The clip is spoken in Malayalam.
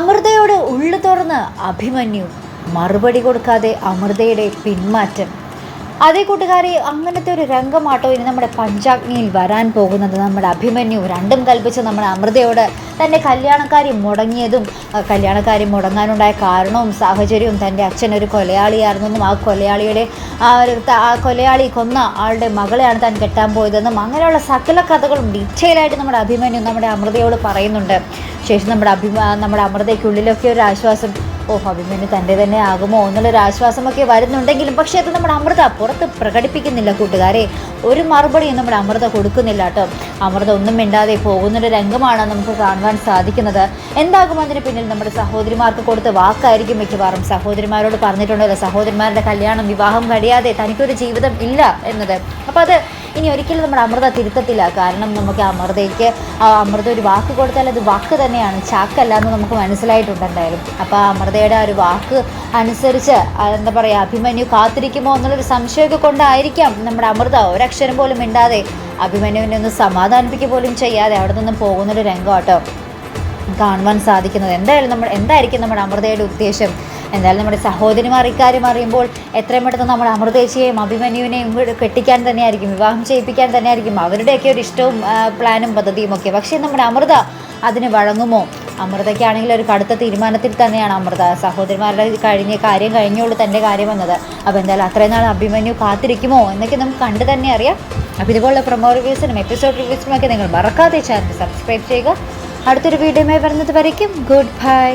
അമൃതയോട് ഉള്ളു തുറന്ന് അഭിമന്യു. മറുപടി കൊടുക്കാതെ അമൃതയുടെ പിന്മാറ്റം. അതേ കൂട്ടുകാരെ അങ്ങനത്തെ ഒരു രംഗമാട്ടോ ഇനി നമ്മുടെ പഞ്ചാഗ്നിയിൽ വരാൻ പോകുന്നത്. നമ്മുടെ അഭിമന്യു രണ്ടും കൽപ്പിച്ച് നമ്മുടെ അമൃതയോട് തന്റെ കല്യാണക്കാരി മുടങ്ങിയതും കല്യാണക്കാരി മുടങ്ങാനുണ്ടായ കാരണവും സാഹചര്യവും തന്റെ അച്ഛൻ ഒരു കൊലയാളിയായിരുന്നെന്നും ആ കൊലയാളിയുടെ ആ കൊലയാളി കൊന്ന ആളുടെ മകളെയാണ് താൻ കെട്ടാൻ പോയതെന്നും അങ്ങനെയുള്ള സകല കഥകളും ഡീറ്റെയിൽ ആയിട്ട് നമ്മുടെ അഭിമന്യു നമ്മുടെ അമൃതയോട് പറയുന്നുണ്ട്. ശേഷം നമ്മുടെ അഭിമാ നമ്മുടെ അമൃതയ്ക്കുള്ളിലൊക്കെ ഒരു ആശ്വാസം ഓ അഭിമന്യു തന്റെ തന്നെ ആകുമോ എന്നുള്ളൊരു ആശ്വാസമൊക്കെ വരുന്നുണ്ടെങ്കിലും പക്ഷേ അത് നമ്മുടെ അമൃത പുറത്ത് പ്രകടിപ്പിക്കുന്നില്ല കൂട്ടുകാരെ. ഒരു മറുപടിയും നമ്മുടെ അമൃത കൊടുക്കുന്നില്ല കേട്ടോ. അമൃത ഒന്നും മിണ്ടാതെ പോകുന്നൊരു രംഗമാണ് നമുക്ക് കാണുവാൻ സാധിക്കുന്നത്. എന്താകും അതിന് പിന്നിൽ നമ്മുടെ സഹോദരിമാർക്ക് കൊടുത്ത വാക്കായിരിക്കും മിക്കവാറും. സഹോദരിമാരോട് പറഞ്ഞിട്ടുണ്ടല്ലോ സഹോദരിമാരുടെ കല്യാണം വിവാഹം കഴിയാതെ തനിക്കൊരു ജീവിതം ഇല്ല എന്നത്. അപ്പോൾ അത് ഇനി ഒരിക്കലും നമ്മുടെ അമൃത തിരുത്തത്തില്ല. കാരണം നമുക്ക് അമൃതയ്ക്ക് ആ അമൃത ഒരു വാക്ക് കൊടുത്താൽ അത് വാക്ക് തന്നെയാണ്. ചാക്കല്ല എന്ന് നമുക്ക് മനസ്സിലായിട്ടുണ്ട് എന്തായാലും. അപ്പോൾ അമൃതയുടെ ആ ഒരു വാക്ക് അനുസരിച്ച് എന്താ പറയുക അഭിമന്യു കാത്തിരിക്കുമോ എന്നുള്ളൊരു സംശയമൊക്കെ കൊണ്ടായിരിക്കാം നമ്മുടെ അമൃത ഒരക്ഷരം പോലും മിണ്ടാതെ അഭിമന്യുവിനെ ഒന്ന് സമാധാനിപ്പിക്കുക പോലും ചെയ്യാതെ അവിടെ നിന്നും പോകുന്നൊരു രംഗം കേട്ടോ കാണുവാൻ സാധിക്കുന്നത്. എന്തായാലും നമ്മൾ എന്തായിരിക്കും നമ്മുടെ അമൃതയുടെ ഉദ്ദേശം? എന്തായാലും നമ്മുടെ സഹോദരിമാർ ഇക്കാര്യം അറിയുമ്പോൾ എത്രയും പെട്ടെന്ന് നമ്മുടെ അമൃതേച്ചിയെയും അഭിമന്യുവിനെയും കൂടെ കെട്ടിക്കാൻ തന്നെയായിരിക്കും വിവാഹം ചെയ്യിപ്പിക്കാൻ തന്നെയായിരിക്കും. അവരുടെയൊക്കെ ഒരു ഇഷ്ടവും പ്ലാനും പദ്ധതിയും ഒക്കെ. പക്ഷേ നമ്മുടെ അമൃത അതിന് വഴങ്ങുമോ? അമൃതയ്ക്കാണെങ്കിൽ ഒരു കടുത്ത തീരുമാനത്തിൽ തന്നെയാണ് അമൃത. സഹോദരിമാരുടെ കഴിഞ്ഞ കാര്യം കഴിഞ്ഞുള്ളൂ തന്റെ കാര്യം വന്നത്. അപ്പോൾ എന്തായാലും അത്രയും നാൾ അഭിമന്യു കാത്തിരിക്കുമോ എന്നൊക്കെ നമുക്ക് കണ്ടു തന്നെ അറിയാം. അപ്പോൾ ഇതുപോലുള്ള പ്രൊമോ റിവ്യൂസിനും എപ്പിസോഡ് റിവ്യൂസിനും ഒക്കെ നിങ്ങൾ മറക്കാതെ ചാനൽ സബ്സ്ക്രൈബ് ചെയ്യുക. അടുത്തൊരു വീഡിയോയുമായി വരുന്നത് വരയ്ക്കും. Good bye